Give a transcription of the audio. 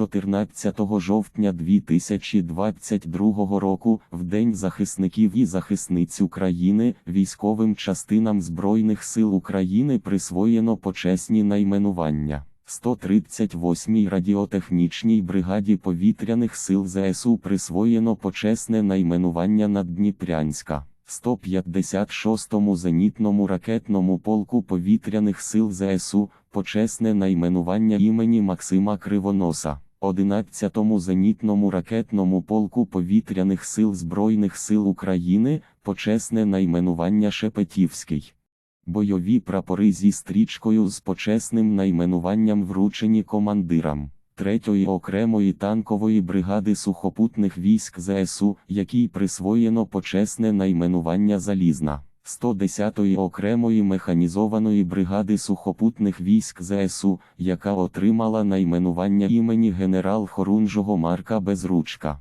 14 жовтня 2022 року, в День захисників і захисниць України, військовим частинам Збройних сил України присвоєно почесні найменування. 138-й радіотехнічній бригаді повітряних сил ЗСУ присвоєно почесне найменування Наддніпрянська. 156-му зенітному ракетному полку повітряних сил ЗСУ почесне найменування імені Максима Кривоноса. 11-му зенітному ракетному полку повітряних сил Збройних сил України почесне найменування Шепетівський. Бойові прапори зі стрічкою з почесним найменуванням вручені командирам 3-ї окремої танкової бригади сухопутних військ ЗСУ, якій присвоєно почесне найменування Залізна. 110-ї окремої механізованої бригади сухопутних військ ЗСУ, яка отримала найменування імені генерал Хорунжого Марка Безручка.